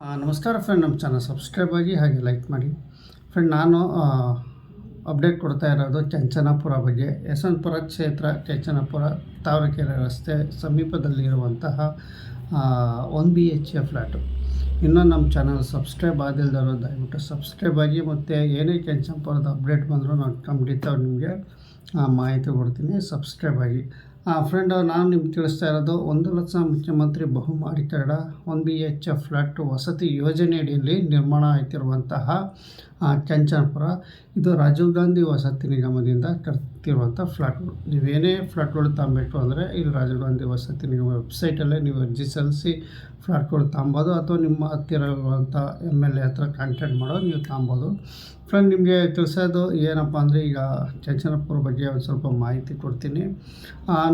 ನಮಸ್ಕಾರ ಫ್ರೆಂಡ್ ನಮ್ಮ channel subscribe ಆಗಿ ಹಾಗೆ ಲೈಕ್ ಮಾಡಿ. ಫ್ರೆಂಡ್ ನಾನು ಅಪ್ಡೇಟ್ ಕೊಡ್ತಾ ಇರೋದು ಕೆಂಚನಾಪುರ ಬಗ್ಗೆ. ಯಶವಂತಪುರ ಕ್ಷೇತ್ರ ಕೆಂಚನಾಪುರ ತಾವರೆಕೆರೆ ರಸ್ತೆ ಸಮೀಪದಲ್ಲಿರುವಂತಹ one B H A flat ಇನ್ನೂ ನಮ್ಮ ಚಾನಲ್ ಸಬ್ಸ್ಕ್ರೈಬ್ ಆಗಿಲ್ದಾರೋ ದಯವಿಟ್ಟು ಸಬ್ಸ್ಕ್ರೈಬ್ ಆಗಿ ಮತ್ತು ಏನೇ ಕೆಂಚನಪುರದ ಅಪ್ಡೇಟ್ ಬಂದರೂ ನಾನು ಖಂಡಿತ ನಿಮಗೆ ಮಾಹಿತಿ ಕೊಡ್ತೀನಿ. ಸಬ್ಸ್ಕ್ರೈಬ್ ಆಗಿ. ಫ್ರೆಂಡ್ ನಾನು ನಿಮ್ಗೆ ತಿಳಿಸ್ತಾ ಇರೋದು ಒಂದು ಲಕ್ಷ ಮುಖ್ಯಮಂತ್ರಿ ಬಹುಮಾಡಿ Kannada one B H F flat ವಸತಿ ಯೋಜನೆಯಡಿಯಲ್ಲಿ ನಿರ್ಮಾಣ ಆಯ್ತಿರುವಂತಹ ಆ, ಕೆಂಚನಪುರ ಇದು ರಾಜೀವ್ ಗಾಂಧಿ ವಸತಿ ನಿಗಮದಿಂದ ಕರ್ತಿರುವಂಥ ಫ್ಲಾಟ್ಗಳು ನೀವೇನೇ ಫ್ಲಾಟ್ಗಳು ತಗೊಬೇಕು ಅಂದರೆ ಇಲ್ಲಿ ರಾಜೀವ್ ಗಾಂಧಿ ವಸತಿ ನಿಮ್ಮ ವೆಬ್ಸೈಟಲ್ಲೇ ನೀವು ಅರ್ಜಿ ಸಲ್ಲಿಸಿ ಫ್ಲಾಟ್ಗಳು ತಾಂಬೋದು ಅಥವಾ ನಿಮ್ಮ ಹತ್ತಿರ ಇರುವಂಥ ಎಂ ಎಲ್ ಎ ಹತ್ರ ಕಾಂಟ್ಯಾಕ್ಟ್ ಮಾಡೋದು ನೀವು ತಾಂಬೋದು. ಫ್ರೆಂಡ್ ನಿಮಗೆ ತಿಳಿಸೋದು ಏನಪ್ಪ ಅಂದರೆ ಈಗ ಕೆಂಚನಪುರ ಬಗ್ಗೆ ಒಂದು ಸ್ವಲ್ಪ ಮಾಹಿತಿ ಕೊಡ್ತೀನಿ.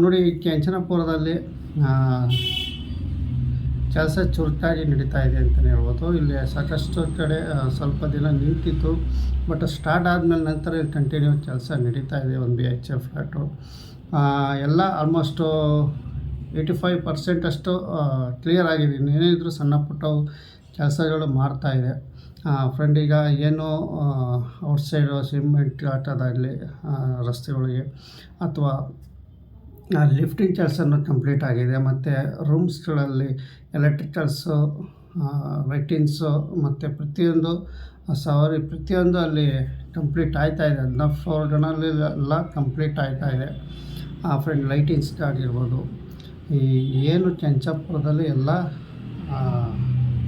ನೋಡಿ ಕೆಂಚನಪುರದಲ್ಲಿ ಕೆಲಸ ಚುರುಕಾಗಿ ನಡೀತಾ ಇದೆ ಅಂತಲೇ ಹೇಳ್ಬೋದು. ಇಲ್ಲಿ ಸಾಕಷ್ಟು ಕಡೆ ಸ್ವಲ್ಪ ದಿನ ನಿಂತಿತ್ತು. ಬಟ್ ಸ್ಟಾರ್ಟ್ ಆದಮೇಲೆ ನಂತರ ಇಲ್ಲಿ ಕಂಟಿನ್ಯೂ ಕೆಲಸ ನಡೀತಾ ಇದೆ. ಒಂದು ಬಿ ಎಚ್ ಎಫ್ ಫ್ಲ್ಯಾಟು ಎಲ್ಲ ಆಲ್ಮೋಸ್ಟು ಏಯ್ಟಿ ಫೈವ್ ಪರ್ಸೆಂಟಷ್ಟು ಕ್ಲಿಯರ್ ಆಗಿದೆ. ಇನ್ನೇನಿದ್ರು ಸಣ್ಣ ಪುಟ್ಟ ಕೆಲಸಗಳು ಮಾಡ್ತಾಯಿದೆ ಫ್ರೆಂಡ್ ಈಗ ಏನು ಔಟ್ಸೈಡು ಸಿಮೆಂಟ್ ಆಟದಾಗಲಿ ರಸ್ತೆಗಳಿಗೆ ಅಥವಾ ಲಿಫ್ಟಿಂಗ್ ಕೆಲಸನೂ ಕಂಪ್ಲೀಟ್ ಆಗಿದೆ. ಮತ್ತು ರೂಮ್ಸ್ಗಳಲ್ಲಿ ಎಲೆಕ್ಟ್ರಿಕಲ್ಸು ಲೈಟಿಂಗ್ಸು ಮತ್ತು ಪ್ರತಿಯೊಂದು ಸವಾರಿ ಪ್ರತಿಯೊಂದು ಅಲ್ಲಿ ಕಂಪ್ಲೀಟ್ ಆಯ್ತಾ ಇದೆ. ಹದಿನಾಲ್ಕು ಫ್ಲೋರ್ಗಳಲ್ಲಿ ಎಲ್ಲ ಕಂಪ್ಲೀಟ್ ಆಯ್ತಾ ಇದೆ. ಆ ಫ್ರೆಂಡ್ ಲೈಟಿಂಗ್ಸ್ಗಾಗಿರ್ಬೋದು ಈ ಏನು ಚಂಚಪುರದಲ್ಲಿ ಎಲ್ಲ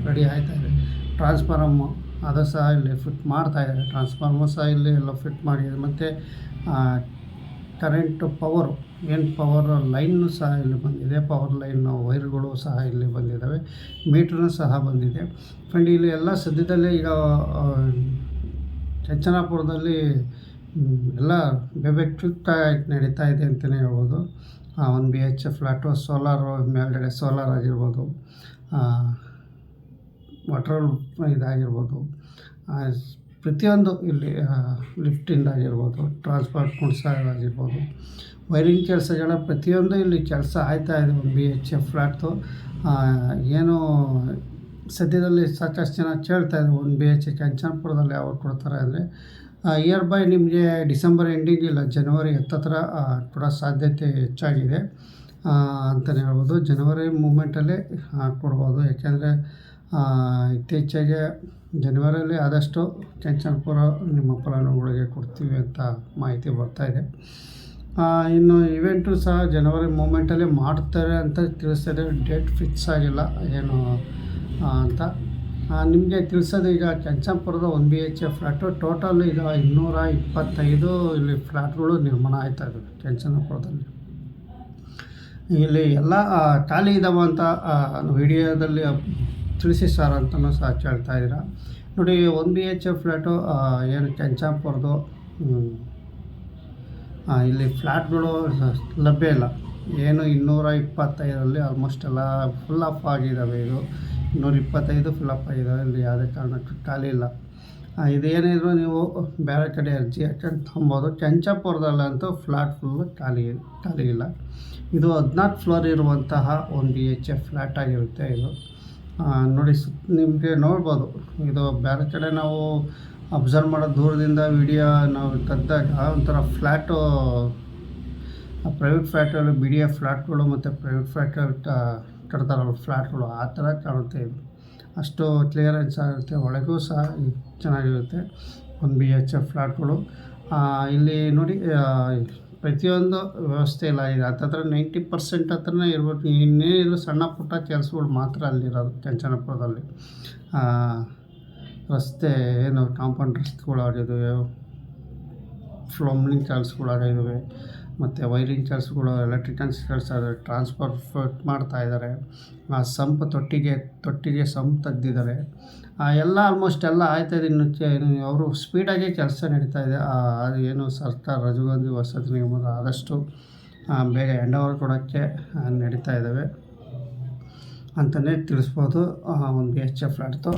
ರೆಡಿ ಆಯ್ತಾ ಇದೆ. ಟ್ರಾನ್ಸ್ಫಾರಮ್ಮು ಅದು ಸಹ ಇಲ್ಲಿ ಫಿಟ್ ಮಾಡ್ತಾ ಇದ್ದಾರೆ. ಟ್ರಾನ್ಸ್ಫಾರ್ಮರ್ ಸಹ ಇಲ್ಲಿ ಎಲ್ಲ ಫಿಟ್ ಮಾಡಿದ್ದಾರೆ. ಮತ್ತು ಕರೆಂಟು ಪವರು ಏನು ಪವರ್ ಲೈನ್ನು ಸಹ ಇಲ್ಲಿ ಬಂದಿದೆ. ಪವರ್ ಲೈನ್ ವೈರ್ಗಳು ಸಹ ಇಲ್ಲಿ ಬಂದಿದ್ದಾವೆ ಮೀಟ್ರೂ ಸಹ ಬಂದಿದೆ. ಫ್ರೆಂಡ್ ಇಲ್ಲಿ ಎಲ್ಲ ಸದ್ಯದಲ್ಲೇ ಈಗ ಚಚ್ಚನಾಪುರದಲ್ಲಿ ಎಲ್ಲ ಬೇಬೆ ಕ್ವಿಕ್ಕಾಗಿ ನಡೀತಾ ಇದೆ ಅಂತಲೇ ಹೇಳ್ಬೋದು. ಒಂದು ಬಿ ಎಚ್ ಫ್ಲ್ಯಾಟು ಸೋಲಾರು ಮೇಲ್ಗಡೆ ಸೋಲಾರ್ ಆಗಿರ್ಬೋದು. ವಾಟರ್ ಇದಾಗಿರ್ಬೋದು. ಪ್ರತಿಯೊಂದು ಇಲ್ಲಿ ಲಿಫ್ಟಿಂದ ಆಗಿರ್ಬೋದು, ಟ್ರಾನ್ಸ್ಪೋರ್ಟ್ ಆಗಿರ್ಬೋದು, ವೈರಿಂಗ್ ಕೆಲಸಗಳ ಪ್ರತಿಯೊಂದು ಇಲ್ಲಿ ಕೆಲಸ ಆಯ್ತಾ ಇದೆ, ಒಂದು ಬಿ ಎಚ್ ಎಫ್ ಫ್ಲ್ಯಾಟ್ದು ಏನು ಸದ್ಯದಲ್ಲಿ ಸಾಕಷ್ಟು ಜನ ಕೇಳ್ತಾ ಇದ್ದರು ಒಂದು ಬಿ ಎಚ್ ಕಂಚನಪುರದಲ್ಲಿ ಯಾವಾಗ ಕೊಡ್ತಾರೆ ಅಂದರೆ. ಇಯರ್ ಬೈ ನಿಮಗೆ ಡಿಸೆಂಬರ್ ಎಂಡಿಂಗ್ ಇಲ್ಲ, ಜನವರಿ ಹತ್ತತ್ರ ಕೊಡೋ ಸಾಧ್ಯತೆ ಹೆಚ್ಚಾಗಿದೆ. ಅಂತಲೇ ಹೇಳ್ಬೋದು, ಜನವರಿ ಮೂಮೆಂಟಲ್ಲಿ ಕೊಡ್ಬೋದು. ಯಾಕೆಂದರೆ ಇತ್ತೀಚೆಗೆ ಜನವರಿಯಲ್ಲಿ ಆದಷ್ಟು ಕೆಂಚನಪುರ ನಿಮ್ಮ ಫಲಾನುಭವಿಗಳಿಗೆ ಕೊಡ್ತೀವಿ ಅಂತ ಮಾಹಿತಿ ಬರ್ತಾ ಇದೆ. ಆ, ಇನ್ನು ಇವೆಂಟು ಸಹ ಜನವರಿ ಮೂಮೆಂಟಲ್ಲಿ ಮಾಡ್ತಾರೆ ಅಂತ ತಿಳಿಸ್ತಾರೆ. ಡೇಟ್ ಫಿಕ್ಸ್ ಆಗಿಲ್ಲ ಏನು ಅಂತ. ನಿಮಗೆ ತಿಳಿಸೋದು ಈಗ ಕೆಂಚನಪುರದ one B H A flat total ಈಗ ಇನ್ನೂರ ಇಪ್ಪತ್ತೈದು ಇಲ್ಲಿ ಫ್ಲ್ಯಾಟ್ಗಳು ನಿರ್ಮಾಣ ಆಯ್ತಾ ಇದ್ದಾವೆ ಕೆಂಚನಪುರದಲ್ಲಿ ಇಲ್ಲಿ ಎಲ್ಲ ಖಾಲಿ ಇದ್ದಾವೆ ಅಂತ ವಿಡಿಯೋದಲ್ಲಿ ತಿಳಿಸಿ ಸರ್ ಅಂತಲೂ ಸಹ ಕೇಳ್ತಾ ಇದ್ದೀರಾ. ನೋಡಿ, one B H F flat ಏನು ಕೆಂಚಾಪುರದು ಇಲ್ಲಿ ಫ್ಲ್ಯಾಟ್ಗಳು ಲಭ್ಯ ಇಲ್ಲ. ಏನು ಇನ್ನೂರ ಇಪ್ಪತ್ತೈದರಲ್ಲಿ ಆಲ್ಮೋಸ್ಟ್ ಎಲ್ಲ ಫುಲ್ ಅಪ್ ಆಗಿದ್ದಾವೆ ಇದು. ಇನ್ನೂರ ಇಪ್ಪತ್ತೈದು ಫುಲ್ ಅಪ್ ಆಗಿದ್ದಾವೆ, ಇಲ್ಲಿ ಯಾವುದೇ ಕಾರಣಕ್ಕೂ ಖಾಲಿ ಇಲ್ಲ. ಇದೇನಿದ್ರು ನೀವು ಬೇರೆ ಕಡೆ ಅರ್ಜಿ ಹಾಕೊಂಡು ತೊಗೊಬೋದು ಕೆಂಚಾಪುರದಲ್ಲಂತೂ ಫ್ಲ್ಯಾಟ್ ಫುಲ್ಲು ಖಾಲಿ ಖಾಲಿ ಇಲ್ಲ. ಇದು ಹದಿನಾಲ್ಕು ಫ್ಲೋರ್ ಇರುವಂತಹ ಒಂದು ಬಿ ಎಚ್ ಎಫ್ ಫ್ಲ್ಯಾಟ್ ಆಗಿರುತ್ತೆ ಇದು. ನೋಡಿ ಸುತ್ತ ನಿಮಗೆ ನೋಡ್ಬೋದು. ಇದು ಬೇರೆ ಕಡೆ ನಾವು ಅಬ್ಸರ್ವ್ ಮಾಡೋ ದೂರದಿಂದ ವಿಡಿಯೋ ನಾವು ತೆಗ್ದಾಗ ಒಂಥರ ಫ್ಲ್ಯಾಟು ಪ್ರೈವೇಟ್ ಫ್ಲ್ಯಾಟಲ್ಲಿ ಬಿ ಡಿ ಫ್ಲ್ಯಾಟ್ಗಳು ಮತ್ತು ಪ್ರೈವೇಟ್ ಫ್ಲ್ಯಾಟಲ್ಲಿ ಕಟ್ತಾರಲ್ಲ ಫ್ಲ್ಯಾಟ್ಗಳು ಆ ಥರ ಕಾಣುತ್ತೆ ಅಷ್ಟು ಕ್ಲಿಯರೆನ್ಸ್ ಆಗುತ್ತೆ. ಒಳಗೂ ಸಹ ಚೆನ್ನಾಗಿರುತ್ತೆ. ಒಂದು ಬಿ ಎಚ್ ಎಫ್ ಫ್ಲ್ಯಾಟ್ಗಳು ಇಲ್ಲಿ ನೋಡಿ ಪ್ರತಿಯೊಂದು ವ್ಯವಸ್ಥೆ ಇಲ್ಲ. ಇದೆ ಹತ್ತತ್ರ ನೈಂಟಿ ಪರ್ಸೆಂಟ್ ಹತ್ರನೇ ಇರ್ಬೇಕು ಇರೋ ಸಣ್ಣ ಪುಟ್ಟ ಕೆಲಸಗಳು ಮಾತ್ರ ಅಲ್ಲಿರೋದು ಚಂಚನಪುರದಲ್ಲಿ. ರಸ್ತೆ ಏನು ಕಾಂಪೌಂಡ್ ರಸ್ತೆಗಳು ಆಗಿದ್ದಾವೆ ಫ್ಲೋಮ್ಲಿಂಗ್ ಕೆಲಸಗಳು ಆಗಿದ್ದಾವೆ ಮತ್ತು ವೈರಿಂಗ್ ಕೆಲಸಗಳು ಎಲೆಕ್ಟ್ರಿಕಲ್ ಕೆಲಸ ಟ್ರಾನ್ಸ್ಫರ್ ಫಿಟ್ ಮಾಡ್ತಾ ಇದ್ದಾರೆ. ಆ ಸಂಪ್ ತೊಟ್ಟಿಗೆ ತೊಟ್ಟಿಗೆ ಸಂಪ್ ತೆಗ್ದಿದ್ದಾರೆ. ಆ, ಎಲ್ಲ ಆಲ್ಮೋಸ್ಟ್ ಎಲ್ಲ ಆಯ್ತಾ ಇದೆ. ಇನ್ನು ಚೆ- ಅವರು ಸ್ಪೀಡಾಗಿ ಕೆಲಸ ನಡೀತಾ ಇದೆ. ಏನು ಸರ್ಕಾರ ರಾಜೀವ್ ಗಾಂಧಿ ವಸತಿ ನಿಗಮದ ಆದಷ್ಟು ಬೇಗ ಎಂಡ್ ಓವರ್ ಕೊಡೋಕ್ಕೆ ನಡೀತಾ ಇದ್ದಾವೆ. ಅಂತಲೇ ತಿಳಿಸ್ಬೋದು. ಒಂದು ಬಿ ಎಚ್ ಎಫ್ ಫ್ಲ್ಯಾಟ್ದು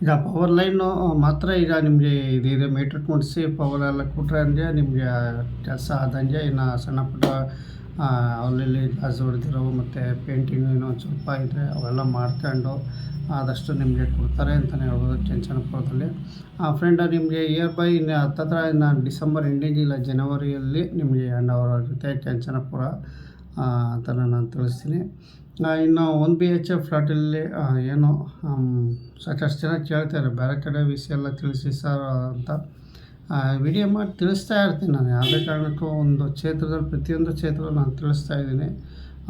ಈಗ ಪವರ್ ಲೈನು ಮಾತ್ರ ಈಗ ನಿಮಗೆ ಇದಿದೆ ಮೀಟ್ರ್ ಕುಣಿಸಿ ಪವರ್ ಎಲ್ಲ ಕೊಟ್ಟರೆ ಅಂದರೆ ನಿಮಗೆ ಕೆಲಸ ಆದಂಗೆ ಇನ್ನು ಸಣ್ಣ ಪುಟ್ಟ ಅಲ್ಲಿ ಗಾಜು ಹೊಡೆದಿರೋವು ಮತ್ತು ಪೇಂಟಿಂಗ್ ಏನೋ ಒಂದು ಸ್ವಲ್ಪ ಇದ್ದರೆ ಅವೆಲ್ಲ ಮಾಡ್ಕೊಂಡು ಆದಷ್ಟು ನಿಮಗೆ ಕೊಡ್ತಾರೆ ಅಂತಲೇ ಹೇಳ್ಬೋದು ಆ ಫ್ರೆಂಡ್ ನಿಮಗೆ ಇಯರ್ ಬೈ ಇನ್ನು ಹತ್ತತ್ರ ಇನ್ನು ಡಿಸೆಂಬರ್ ಎಂಡಿಂಗ್ ಇಲ್ಲ ಜನವರಿಯಲ್ಲಿ ನಿಮಗೆ ಹ್ಯಾಂಡ್ ಓವರ್ ಆಗುತ್ತೆ ಕೆಂಚನಪುರ ಅಂತ ನಾನು ತಿಳಿಸ್ತೀನಿ. ಇನ್ನು ಒನ್ ಬಿ ಎಚ್ ಎಫ್ ಫ್ಲಾಟಲ್ಲಿ ಏನು ಸಾಕಷ್ಟು ಜನ ಕೇಳ್ತಾರೆ ಬೇರೆ ಕಡೆ ವಿಷಯ ಎಲ್ಲ ತಿಳಿಸಿ ಸರ್ ಅಂತ. ವಿಡಿಯೋ ಮಾಡಿ ತಿಳಿಸ್ತಾ ಇರ್ತೀನಿ ನಾನು. ಯಾವುದೇ ಕಾರಣಕ್ಕೂ ಒಂದು ಕ್ಷೇತ್ರದಲ್ಲಿ, ಪ್ರತಿಯೊಂದು ಕ್ಷೇತ್ರದಲ್ಲಿ ನಾನು ತಿಳಿಸ್ತಾ ಇದ್ದೀನಿ.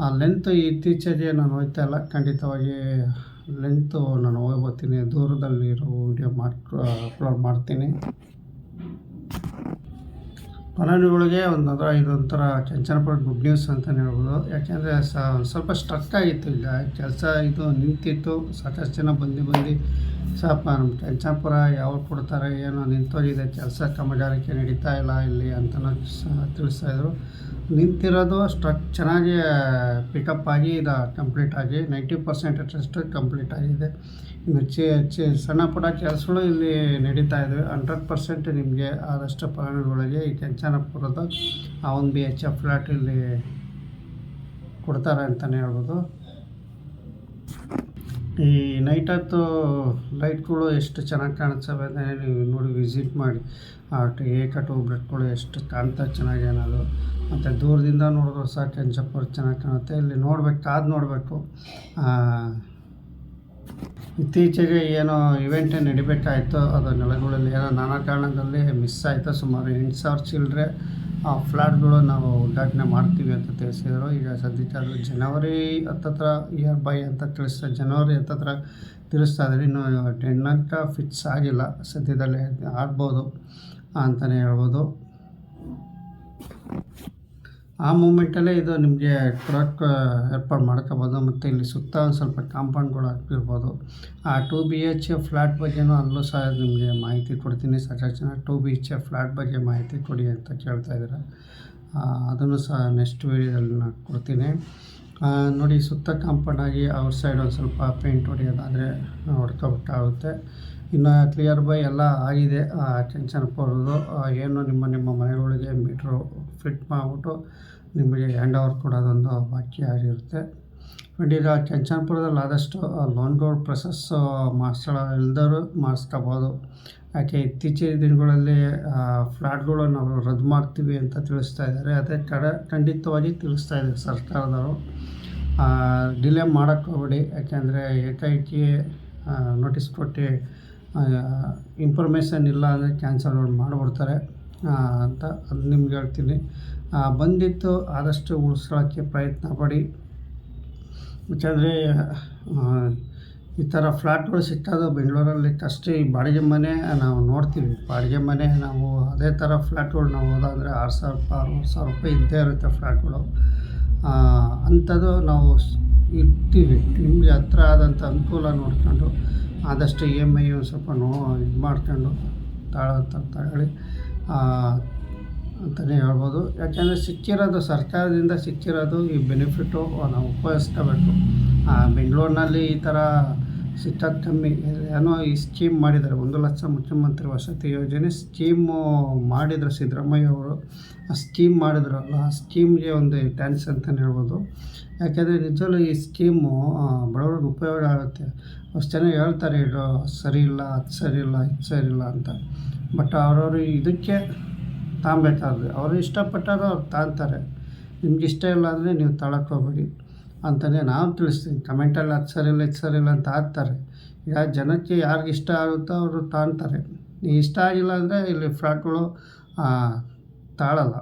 ಆ ಲೆಂತ್ ಇತ್ತೀಚೆಗೆ ನಾನು ಹೋಗ್ತಾ ಇಲ್ಲ. ಖಂಡಿತವಾಗಿ ಲೆಂತು ನಾನು ಹೋಗ್ಬೋತೀನಿ ಬರ್ತೀನಿ ದೂರದಲ್ಲಿರೋ ವಿಡಿಯೋ ಮಾಡಿ ಅಪ್ಲೋಡ್ ಮಾಡ್ತೀನಿ. ಫಲಾನುಭವಿಗಳಿಗೆ ಒಂದು ಅದರ ಇದೊಂಥರ ಚಂಚನಪುರ ಗುಡ್ ನ್ಯೂಸ್ ಅಂತಲೇ ಹೇಳ್ಬೋದು. ಯಾಕೆಂದರೆ ಸ ಸ್ವಲ್ಪ ಸ್ಟ್ರಕ್ ಆಗಿತ್ತು ಈಗ. ಕೆಲಸ ಇದು ನಿಂತಿತ್ತು. ಸಾಕಷ್ಟು ಜನ ಬಂದು ಬಂದು ಸ್ವಲ್ಪ ನಮ್ಮ ಚಂಚನಪುರ ಯಾವಾಗ ಕೊಡ್ತಾರೆ, ಏನೋ ನಿಂತೋಗಿದೆ, ಕೆಲಸ ಕಾಮಗಾರಿಕೆ ನಡೀತಾ ಇಲ್ಲ ಇಲ್ಲಿ ಅಂತಲೂ ತಿಳಿಸ್ತಾ ಇದ್ರು. ನಿಂತಿರೋದು ಸ್ಟ್ರಕ್ ಚೆನ್ನಾಗಿ ಪಿಕಪ್ ಆಗಿ, ಇದು ಕಂಪ್ಲೀಟ್ ಆಗಿ ನೈಂಟಿ ಪರ್ಸೆಂಟ್ ಅಷ್ಟು ಕಂಪ್ಲೀಟ್ ಆಗಿದೆ. ಇನ್ನು ಚೆ ಚೆ ಸಣ್ಣ ಪುಟ್ಟ ಕೆಲಸಗಳು ಇಲ್ಲಿ ನಡೀತಾ ಇದ್ದಾವೆ ಹಂಡ್ರೆಡ್ ಪರ್ಸೆಂಟ್ ನಿಮಗೆ ಆದಷ್ಟು ಫಲಾನುಭವಿಗಳಿಗೆ ಈ ಕೆಂಚನಪುರದ ಆ ಒಂದು ಬಿ ಎಚ್ ಎಫ್ ಫ್ಲ್ಯಾಟ್ ಇಲ್ಲಿ ಕೊಡ್ತಾರೆ ಅಂತಲೇ ಹೇಳ್ಬೋದು. ಈ ನೈಟ್ ಹೊತ್ತು ಲೈಟ್ಗಳು ಎಷ್ಟು ಚೆನ್ನಾಗಿ ಕಾಣಿಸ್ತವೆ ಅಂದರೆ ನೀವು ನೋಡಿ ವಿಸಿಟ್ ಮಾಡಿ. ಆ ಏಕ ಬ್ಲಡ್ಗಳು ಎಷ್ಟು ಕಾಣ್ತಾ ಚೆನ್ನಾಗಿ ಅನ್ನೋದು ಮತ್ತು ದೂರದಿಂದ ನೋಡಿದ್ರು ಸಹ ಕೆಂಚಪುರ ಚೆನ್ನಾಗಿ ಕಾಣುತ್ತೆ. ಇಲ್ಲಿ ನೋಡಬೇಕು, ಕಾದು ನೋಡಬೇಕು. ಇತ್ತೀಚೆಗೆ ಏನೋ ಇವೆಂಟ್ ನಡಿಬೇಕಾಯಿತು ಅದು ನೆಲಗಳಲ್ಲಿ ಏನೋ ನಾನಾ ಕಾರಣದಲ್ಲಿ ಮಿಸ್ ಆಯಿತು ಸುಮಾರು ಎಂಟು ಸಾವಿರ ಚಿಲ್ಲರೆ ಆ ಫ್ಲಾಟ್ಗಳು ನಾವು ಉದ್ಘಾಟನೆ ಮಾಡ್ತೀವಿ ಅಂತ ತಿಳಿಸಿದರು. ಈಗ ಸದ್ಯಕ್ಕೆ ಅದು ಜನವರಿ ಹತ್ತತ್ರ ಇಯರ್ ಬೈ ಅಂತ ತಿಳಿಸ್ತಾ ಜನವರಿ ಹತ್ತತ್ರ ತಿಳಿಸ್ತಾ ಇದ್ದಾರೆ. ಇನ್ನು ಅಂತ ಫಿಕ್ಸ್ ಆಗಿಲ್ಲ. ಸದ್ಯದಲ್ಲೇ ಆಗ್ಬೋದು ಅಂತಲೇ ಹೇಳ್ಬೋದು. ಆ ಮೂಮೆಂಟಲ್ಲೇ ಇದು ನಿಮಗೆ ಕೊಡೋಕ್ಕೆ ಏರ್ಪಾಡು ಮಾಡ್ಕೋಬೋದು. ಮತ್ತು ಇಲ್ಲಿ ಸುತ್ತ ಒಂದು ಸ್ವಲ್ಪ ಕಾಂಪೌಂಡ್ಗಳು ಹಾಕಿರ್ಬೋದು ಆ two B H A flat ಬಗ್ಗೆನೂ ಅಲ್ಲೂ ಸಹ ನಿಮಗೆ ಮಾಹಿತಿ ಕೊಡ್ತೀನಿ. ಸಾಕಷ್ಟು ಜನ two B H A flat ಬಗ್ಗೆ ಮಾಹಿತಿ ಕೊಡಿ ಅಂತ ಕೇಳ್ತಾ ಇದ್ದಾರೆ. ಅದನ್ನು ಸಹ ನೆಕ್ಸ್ಟ್ ವೀಡಿಯೋದಲ್ಲಿ ನಾನು ಕೊಡ್ತೀನಿ. ನೋಡಿ, ಸುತ್ತ ಕಾಂಪೌಂಡ್ ಆಗಿ ಔಟ್ ಸೈಡ್ ಒಂದು ಸ್ವಲ್ಪ ಪೇಂಟ್ ಹೊಡೆಯೋದಾದರೆ ಹೊಡ್ಕೊಬಿಟ್ಟಾಗುತ್ತೆ ಇನ್ನು ಕ್ಲಿಯರ್ ಬೈ ಎಲ್ಲ ಆಗಿದೆ. ಆ ಚಂಚನಪುರದ್ದು ಏನು ನಿಮ್ಮ ನಿಮ್ಮ ಮನೆಗಳಿಗೆ ಮೀಟ್ರು ಫಿಟ್ ಮಾಡಿಬಿಟ್ಟು ನಿಮಗೆ ಹ್ಯಾಂಡ್ ಓವರ್ ಕೊಡೋದೊಂದು ಬಾಕಿ ಆಗಿರುತ್ತೆ. ಬಟ್ ಈಗ ಕೆಂಚನಪುರದಲ್ಲಿ ಆದಷ್ಟು ಲೋನ್ಗಳು ಪ್ರೊಸೆಸ್ಸು ಮಾಡಿಸೋ ಇಲ್ದವರು ಮಾಡಿಸ್ಕೋಬೋದು. ಯಾಕೆ ಇತ್ತೀಚಿನ ದಿನಗಳಲ್ಲಿ ಫ್ಲ್ಯಾಟ್ಗಳು ನಾವು ರದ್ದು ಮಾಡ್ತೀವಿ ಅಂತ ತಿಳಿಸ್ತಾ ಇದ್ದಾರೆ. ಅದೇ ಕಡ ಖಂಡಿತವಾಗಿ ತಿಳಿಸ್ತಾ ಇದ್ದಾರೆ ಸರ್ಕಾರದವರು. ಡಿಲೇ ಮಾಡೋಕ್ಕೆ ಹೋಗ್ಬೇಡಿ. ಯಾಕೆಂದರೆ ಏಕಾಏಕಿ ನೋಟಿಸ್ ಕೊಟ್ಟು ಇನ್ಫಾರ್ಮೇಷನ್ ಇಲ್ಲ ಅಂದರೆ ಕ್ಯಾನ್ಸಲ್ ಮಾಡಿಬಿಡ್ತಾರೆ ಅಂತ ಅದು ನಿಮ್ಗೆ ಹೇಳ್ತೀನಿ. ಬಂದಿತ್ತು, ಆದಷ್ಟು ಉಳಿಸ್ಕೊಳ್ಳೋಕ್ಕೆ ಪ್ರಯತ್ನ ಪಡಿ. ಯಾಕಂದರೆ ಈ ಥರ ಫ್ಲ್ಯಾಟ್ಗಳು ಸಿಕ್ಕೋದು ಬೆಂಗಳೂರಲ್ಲಿ ಕಷ್ಟ, ಈ ಬಾಡಿಗೆ ಮನೆ ನಾವು ನೋಡ್ತೀವಿ. ಬಾಡಿಗೆ ಮನೆ ನಾವು ಅದೇ ಥರ ಫ್ಲ್ಯಾಟ್ಗಳು ನಾವು ಹೋದಾದರೆ ಆರು ಸಾವಿರ ರೂಪಾಯಿ ಆರುವರೆ ಸಾವಿರ ರೂಪಾಯಿ ಇದ್ದೇ ಇರುತ್ತೆ ಫ್ಲ್ಯಾಟ್ಗಳು ಅಂಥದ್ದು ನಾವು ಇರ್ತೀವಿ ನಿಮಗೆ ಹತ್ರ ಆದಂಥ ಅನುಕೂಲ ನೋಡ್ಕೊಂಡು ಆದಷ್ಟು ಇ ಎಂ ಐ ಸ್ವಲ್ಪ ನೋ ಇದು ಮಾಡ್ಕೊಂಡು ತಾಳ ತಗೊಳ್ಳಿ ಅಂತಲೇ ಹೇಳ್ಬೋದು. ಯಾಕೆಂದರೆ ಸಿಕ್ಕಿರೋದು ಸರ್ಕಾರದಿಂದ ಸಿಕ್ಕಿರೋದು ಈ ಬೆನಿಫಿಟ್ಟು ನಾವು ಉಪಯೋಗಿಸ್ಕೋಬೇಕು. ಬೆಂಗಳೂರಿನಲ್ಲಿ ಈ ಥರ ಕಮ್ಮಿ ಏನೋ ಈ ಸ್ಕೀಮ್ ಮಾಡಿದ್ದಾರೆ. ಒಂದು ಲಕ್ಷ ಮುಖ್ಯಮಂತ್ರಿ ವಸತಿ ಯೋಜನೆ ಸ್ಕೀಮು ಮಾಡಿದರು ಸಿದ್ದರಾಮಯ್ಯ ಅವರು. ಆ ಸ್ಕೀಮ್ ಮಾಡಿದ್ರಲ್ಲ, ಆ ಸ್ಕೀಮ್ಗೆ ಒಂದು ಟ್ಯಾನ್ಸ್ ಅಂತಲೇ ಹೇಳ್ಬೋದು. ಯಾಕೆಂದರೆ ನಿಜವಲ್ಲೂ ಈ ಸ್ಕೀಮು ಬಡವ್ರಿಗೆ ಉಪಯೋಗ ಆಗುತ್ತೆ. ಅಷ್ಟು ಜನ ಹೇಳ್ತಾರೆ ಇದು ಸರಿ ಇಲ್ಲ, ಅದು ಸರಿ ಇಲ್ಲ, ಇದು ಸರಿ ಇಲ್ಲ ಅಂತ. ಬಟ್ ಅವರವರು ಇದಕ್ಕೆ ತಾಂಬೇಕಾದ್ರೆ ಅವರು ಇಷ್ಟಪಟ್ಟಾಗ ಅವ್ರು ತಾಂತಾರೆ. ನಿಮ್ಗೆ ಇಷ್ಟ ಇಲ್ಲ ಅಂದರೆ ನೀವು ತಳಕ್ಕೆ ಹೋಗ್ಬೇಡಿ. ಅಂತಲೇ ನಾವು ತಿಳಿಸ್ತೀವಿ. ಕಮೆಂಟಲ್ಲಿ ಅದು ಇಲ್ಲ ಇದು ಸರಿ ಇಲ್ಲ ಅಂತ ಹಾಕ್ತಾರೆ. ಈಗ ಜನಕ್ಕೆ ಯಾರಿಗೆ ಇಷ್ಟ ಆಗುತ್ತೋ ಅವರು ತಾಳ್ತಾರೆ ಇಷ್ಟ ಆಗಿಲ್ಲ ಅಂದರೆ ಇಲ್ಲಿ ಫ್ರಾಡ್ಗಳು ತಾಳಲ್ಲ.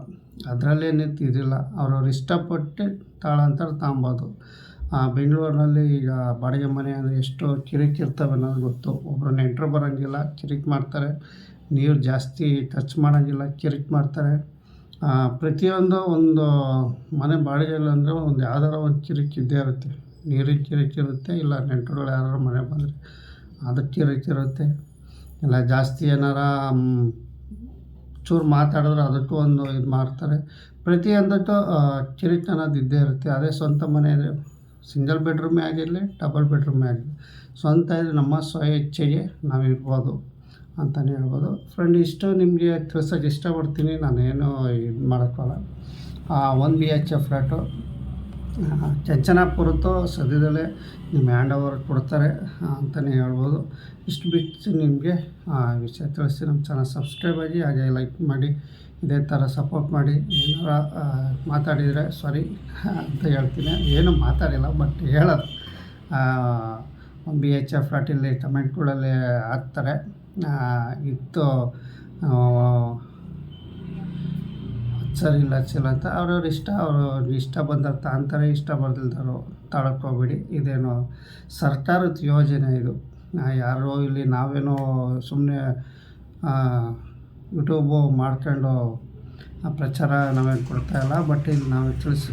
ಅದರಲ್ಲೇನು ಇದಿಲ್ಲ. ಅವ್ರವ್ರು ಇಷ್ಟಪಟ್ಟು ತಾಳಂತಾರೆ ತಾಂಬೋದು. ಬೆಂಗಳೂರಿನಲ್ಲಿ ಈಗ ಬಾಡಿಗೆ ಮನೆ ಅಂದರೆ ಎಷ್ಟು ಕಿರಿಕ್ ಇರ್ತವೆ ಅನ್ನೋದು ಗೊತ್ತು. ಒಬ್ಬರು ನೆಂಟರು ಬರೋಂಗಿಲ್ಲ, ಕಿರಿಕ್ ಮಾಡ್ತಾರೆ. ನೀರು ಜಾಸ್ತಿ ಖರ್ಚು ಮಾಡೋಂಗಿಲ್ಲ, ಕಿರಿಕ್ ಮಾಡ್ತಾರೆ. ಪ್ರತಿಯೊಂದು ಒಂದು ಮನೆ ಬಾಡಿಗೆಲ್ಲ ಅಂದರೆ ಒಂದು ಯಾವ್ದಾರೂ ಒಂದು ಕಿರಿಕ್ ಇದ್ದೇ ಇರುತ್ತೆ. ನೀರಿನ ಕಿರಿಕ್ ಇರುತ್ತೆ, ಇಲ್ಲ ನೆಂಟರುಗಳು ಯಾರು ಮನೆ ಬಂದರೆ ಅದಕ್ಕೆ ಕಿರಿಕ್ ಇರುತ್ತೆ. ಇಲ್ಲ ಜಾಸ್ತಿ ಏನಾರ ಚೂರು ಮಾತಾಡಿದ್ರೆ ಅದಕ್ಕೂ ಒಂದು ಇದು ಮಾಡ್ತಾರೆ. ಪ್ರತಿಯೊಂದಕ್ಕೂ ಕಿರಿಕ್ ಅನ್ನೋದು ಇದ್ದೇ ಇರುತ್ತೆ. ಅದೇ ಸ್ವಂತ ಮನೆ ಇದೆ ಸಿಂಗಲ್ ಬೆಡ್ರೂಮೇ ಆಗಿರಲಿ ಡಬಲ್ ಬೆಡ್ರೂಮೇ ಆಗಿರಲಿ, ಸ್ವಂತ ಇದ್ರೆ ನಮ್ಮ ಸ್ವ ಇಚ್ಛೆಗೆ ನಾವು ಇರ್ಬೋದು ಅಂತಲೇ ಹೇಳ್ಬೋದು. ಫ್ರೆಂಡ್ ಇಷ್ಟು ನಿಮಗೆ ತಿಳ್ಸೋಕ್ಕೆ ಇಷ್ಟಪಡ್ತೀನಿ. ನಾನೇನು ಇದು ಮಾಡೋಕ್ಕಲ್ಲ one B H A flat ಚಂಚನಾಪುರದ್ದು ಸದ್ಯದಲ್ಲೇ ನಿಮ್ಮ ಹ್ಯಾಂಡ್ ಓವರ್ ಕೊಡ್ತಾರೆ ಅಂತಲೇ ಹೇಳ್ಬೋದು. ಇಷ್ಟು ಬಿಟ್ಟು ನಿಮಗೆ ವಿಷಯ ತಿಳಿಸಿ ನಮ್ಮ ಚಾನಲ್ ಸಬ್ಸ್ಕ್ರೈಬ್ ಆಗಿ, ಹಾಗೆ ಲೈಕ್ ಮಾಡಿ, ಇದೇ ಥರ ಸಪೋರ್ಟ್ ಮಾಡಿ. ಏನಾರ ಮಾತಾಡಿದರೆ ಸಾರಿ ಅಂತ ಹೇಳ್ತೀನಿ. ಏನು ಮಾತಾಡಿಲ್ಲ ಬಟ್ ಹೇಳೋದು. ಬಿ ಎಚ್ ಎಫ್ ಫ್ಲಾಟಲ್ಲಿ ಕಮೆಂಟ್ಗಳಲ್ಲಿ ಹಾಕ್ತಾರೆ. ಇತ್ತು. ಸರಿ ಇಲ್ಲ ಅಂತ. ಅವ್ರವ್ರ ಇಷ್ಟ ಅವರು ಇಷ್ಟ ಬಂದಾಗ ತಾಂತಾರೆ ಇಷ್ಟ ಬರ್ದಿಲ್ದಾರು ತಾಳಕ್ಕೆ ಹೋಗ್ಬೇಡಿ. ಇದೇನು ಸರ್ಕಾರದ ಯೋಜನೆ ಇದು. ಯಾರೋ ಇಲ್ಲಿ ನಾವೇನೋ ಸುಮ್ಮನೆ ಯೂಟ್ಯೂಬು ಮಾಡ್ಕೊಂಡು ಪ್ರಚಾರ ನಾವೇನು ಕೊಡ್ತಾಯಿಲ್ಲ ಬಟ್ ಇಲ್ಲಿ ನಾವು ತಿಳಿಸಿ